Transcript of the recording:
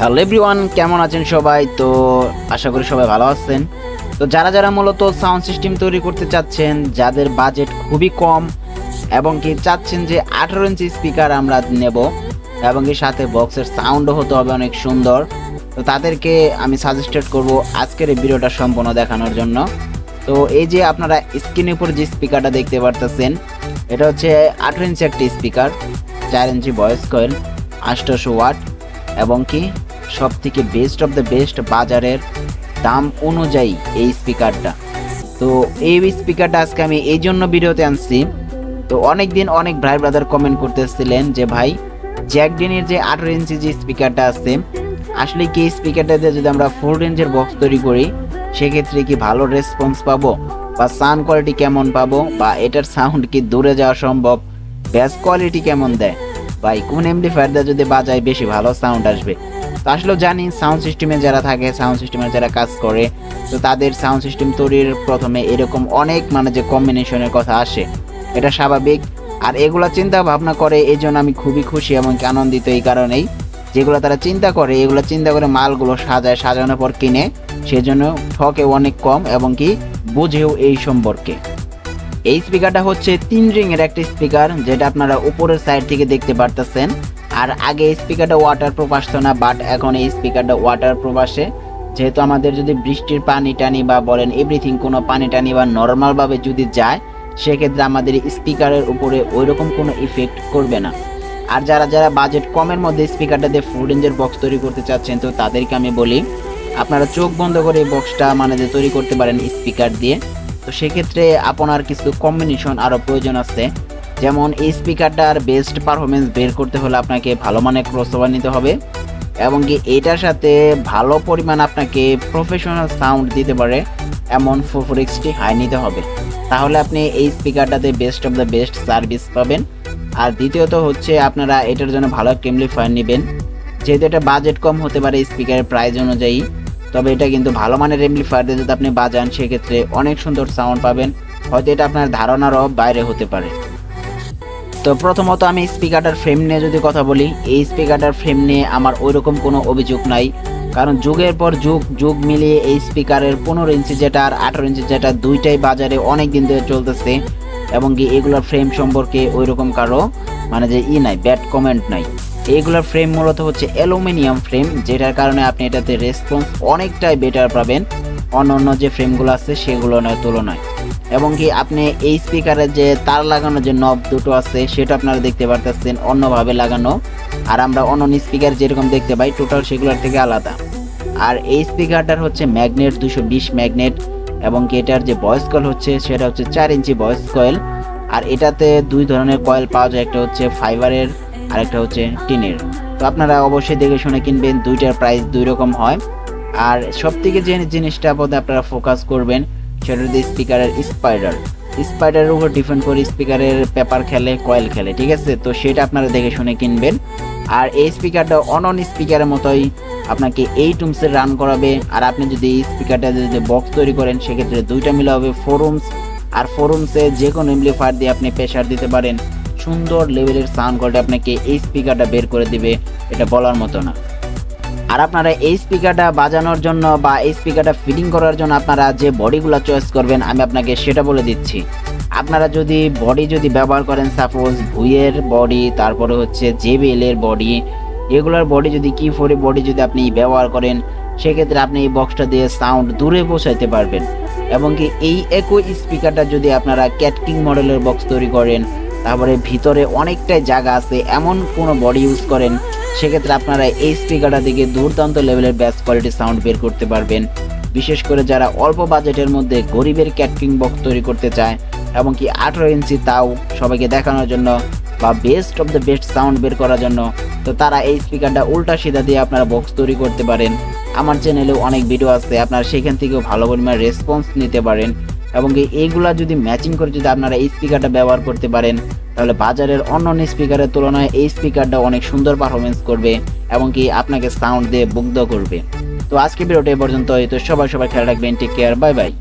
Hello everyone কেমন আছেন সবাই? তো আশা করি সবাই ভালো আছেন। তো যারা যারা মূলত সাউন্ড সিস্টেম তৈরি করতে চাচ্ছেন, যাদের বাজেট খুবই কম এবং কি চাচ্ছেন যে আঠারো ইঞ্চি স্পিকার আমরা নেব এবং কি সাথে বক্সের সাউন্ডও হতে হবে অনেক সুন্দর, তো তাদেরকে আমি সাজেস্টেড করব আজকের এই ভিডিওটা সম্পূর্ণ দেখানোর জন্য। তো এই যে আপনারা স্ক্রিনের উপর যে স্পিকারটা দেখতে পারতেছেন, এটা হচ্ছে আঠারো ইঞ্চি একটি স্পিকার চার ইঞ্চি ভয়েস কয়েল আষ্টশো ওয়াট এবং কি সব থেকে বেস্ট অফ দ্য বেস্ট বাজারের দাম অনুযায়ী এই স্পিকারটা তো এই স্পিকারটা আজকে আমি এই জন্য ভিডিওতে আনছি। তো অনেক দিন অনেক ভাই ব্রাদার কমেন্ট করতেছিলেন যে, ভাই জ্যাকডিনের যে আঠারো ইঞ্চি যে স্পিকারটা আছে, আসলে কি এই স্পিকারটা দিয়ে যদি আমরা ফোর রেঞ্জের বক্স তৈরি করি, সেক্ষেত্রে কি ভালো রেসপন্স পাবো? বা সাউন্ড কোয়ালিটি কেমন পাবো? বা এটার সাউন্ড কি দূরে যাওয়া সম্ভব? ব্যাস কোয়ালিটি কেমন দেয়? ভাই, কোন এমপ্লিফায়ার দিয়ে যদি বাজায়, বেশি ভালো সাউন্ড আসবে। তো আসলে জানি সাউন্ড সিস্টেমে যারা থাকে সাউন্ড সিস্টেমে যারা কাজ করে, তো তাদের সাউন্ড সিস্টেম তৈরির প্রথমে এরকম অনেক মানে যে কম্বিনেশনের কথা আসে। এটা স্বাভাবিক। আর এগুলা চিন্তা ভাবনা করে এই জন্য আমি খুবই খুশি এবং আনন্দিত এই কারণেই। যেগুলো তারা চিন্তা করে, এগুলো চিন্তা করে মালগুলো সাজায়, সাজানোর পর কিনে, সেজন্য ঠকে অনেক কম এবং কি বুঝেও এই সম্পর্কে। এই স্পিকারটা হচ্ছে তিন রিং এর একটা স্পিকার যেটা আপনারা উপরের সাইড থেকে দেখতে পারতেছেন। আর আগে স্পিকারটা ওয়াটার প্রুফ আসতো না বাট এখন এই স্পিকারটা ওয়াটার প্রুফ আসে। যেহেতু আমাদের যদি বৃষ্টির পানি টানি বা বলেন এভরিথিং কোনো পানি টানি বা নর্মালভাবে যদি যায়, সেক্ষেত্রে আমাদের স্পিকারের উপরে ওইরকম কোনো ইফেক্ট করবে না। আর যারা যারা বাজেট কমের মধ্যে স্পিকারটা দিয়ে ফুল রেঞ্জের বক্স তৈরি করতে চাচ্ছেন, তো তাদেরকে আমি বলি, আপনারা চোখ বন্ধ করে এই বক্সটা মানে যে তৈরি করতে পারেন স্পিকার দিয়ে। তো সেক্ষেত্রে আপনার কিছু কম্বিনেশন আরও প্রয়োজন আছে। যেমন এই স্পিকারটার বেস্ট পারফরমেন্স বের করতে হলে আপনাকে ভালো মানের ক্রসওভার নিতে হবে এবং কি এটার সাথে ভালো পরিমাণ আপনাকে প্রফেশনাল সাউন্ড দিতে পারে, এমন ফোর এক্সটি হাই নিতে হবে। তাহলে আপনি এই স্পিকারটাতে best of the best service পাবেন। আর দ্বিতীয়ত হচ্ছে আপনারা এটার জন্য ভালো একটা এমপ্লিফায়ার নেবেন। যেহেতু এটা বাজেট কম হতে পারে স্পিকারের প্রাইস অনুযায়ী, তবে এটা কিন্তু ভালো মানের এমপ্লিফায়ার দিয়ে যদি আপনি বাজান, সেক্ষেত্রে অনেক সুন্দর সাউন্ড পাবেন। হয়তো এটা আপনার ধারণারও বাইরে হতে পারে। তো প্রথমত আমি স্পিকারটার ফ্রেম নিয়ে যদি কথা বলি, এই স্পিকারটার ফ্রেম নিয়ে আমার ওইরকম কোনো অভিযোগ নাই। কারণ যুগের পর যুগ যুগ মিলিয়ে এই স্পিকারের পনেরো ইঞ্চি যেটা আর আঠারো ইঞ্চি যেটা দুইটাই বাজারে অনেক দিন ধরে চলতেছে এবং কি এগুলোর ফ্রেম সম্পর্কে ওইরকম কারও মানে যে ই নাই ব্যাড কমেন্ট নাই। এইগুলোর ফ্রেম মূলত হচ্ছে অ্যালুমিনিয়াম ফ্রেম যেটার কারণে আপনি এটাতে রেসপন্স অনেকটাই বেটার পাবেন। অন্য অন্য যে ফ্রেমগুলো আছে সেগুলো নয় তুলনায়। এবং কি আপনি এই স্পিকারের যে তার লাগানো যে নব দুটো আছে, সেটা আপনারা দেখতে পারতেছেন অন্যভাবে লাগানো। আর আমরা অন্য স্পিকার যেরকম দেখতে পাই টোটাল সেগুলোর থেকে আলাদা। আর এই স্পিকারটার হচ্ছে ম্যাগনেট দুশো বিশ ম্যাগনেট এবং কি এটার যে ভয়েস কয়েল হচ্ছে, সেটা হচ্ছে চার ইঞ্চি ভয়েস কয়েল আর এটাতে দুই ধরনের কয়েল পাওয়া যায়, একটা হচ্ছে ফাইবারের আর একটা হচ্ছে টিনের তো আপনারা অবশ্যই দেখে শুনে কিনবেন, দুইটার প্রাইস দুই রকম হয়। আর সব থেকে যে জিনিসটা বোধহয় আপনারা ফোকাস করবেন সেটা হচ্ছে স্পিকারের স্পাইডার স্পাইডারের উপর ডিপেন্ড করে স্পিকারের পেপার খেলে কয়েল খেলে, ঠিক আছে? তো সেটা আপনারা দেখে শুনে কিনবেন। আর এই স্পিকারটা অন অন স্পিকারের মতোই আপনাকে এই টুমসে রান করাবে। আর আপনি যদি এই স্পিকারটা যদি বক্স তৈরি করেন, সেক্ষেত্রে দুইটা মিলে হবে ফোরুমস আর ফোরুমসে যে কোনো এমপ্লিফায়ার দিয়ে আপনি প্রেশার দিতে পারেন। সুন্দর লেভেলের সাউন্ড কোয়ালিটি আপনাকে এই স্পিকারটা বের করে দিবে, এটা বলার মতো না। আর আপনারা এই স্পিকারটা বাজানোর জন্য বা এই স্পিকারটা ফিটিং করার জন্য আপনারা যে বডিগুলো চয়েস করবেন, আমি আপনাকে সেটা বলে দিচ্ছি। আপনারা যদি বডি যদি ব্যবহার করেন সাপোজ ভুইয়ের বডি তারপরে হচ্ছে জেবিএল এর বডি এগুলোর বডি যদি কি ফোরে বডি যদি আপনি ব্যবহার করেন, সেক্ষেত্রে আপনি এই বক্সটা দিয়ে সাউন্ড দূরে পৌঁছাইতে পারবেন। এবং কি এই একই স্পিকারটা যদি আপনারা ক্যাটকিং মডেলের বক্স তৈরি করেন, তারপরে ভিতরে অনেকটাই জায়গা আছে, এমন কোনো বডি ইউজ করেন সেক্ষেত্রে আপনারা এই স্পিকারটা থেকে দুর্দান্ত লেভেলের ব্যাস কোয়ালিটি সাউন্ড বের করতে পারবেন। বিশেষ করে যারা অল্প বাজেটের মধ্যে গরিবের ক্যাটকিং বক্স তৈরি করতে চায় এবং কি আঠেরো ইঞ্চি তাও সবাইকে দেখানোর জন্য বা best of the best sound বের করার জন্য, তো তারা এই স্পিকারটা উল্টা সিধা দিয়ে আপনারা বক্স তৈরি করতে পারেন। আমার চ্যানেলেও অনেক ভিডিও আছে, আপনারা সেখান থেকেও ভালো পরিমাণ রেসপন্স নিতে পারেন। এবং এইগুলা যদি ম্যাচিং করে যদি আপনারা এই স্পিকারটা ব্যবহার করতে পারেন, তাহলে বাজারের অন্য অন্য স্পিকারের তুলনায় এই স্পিকারটা অনেক সুন্দর পারফরমেন্স করবে এবং কি আপনাকে সাউন্ড দিয়ে মুগ্ধ করবে। তো আজকে ভিডিওটা এ পর্যন্ত তো সবাই সবাই খেয়াল রাখবেন। Take care bye bye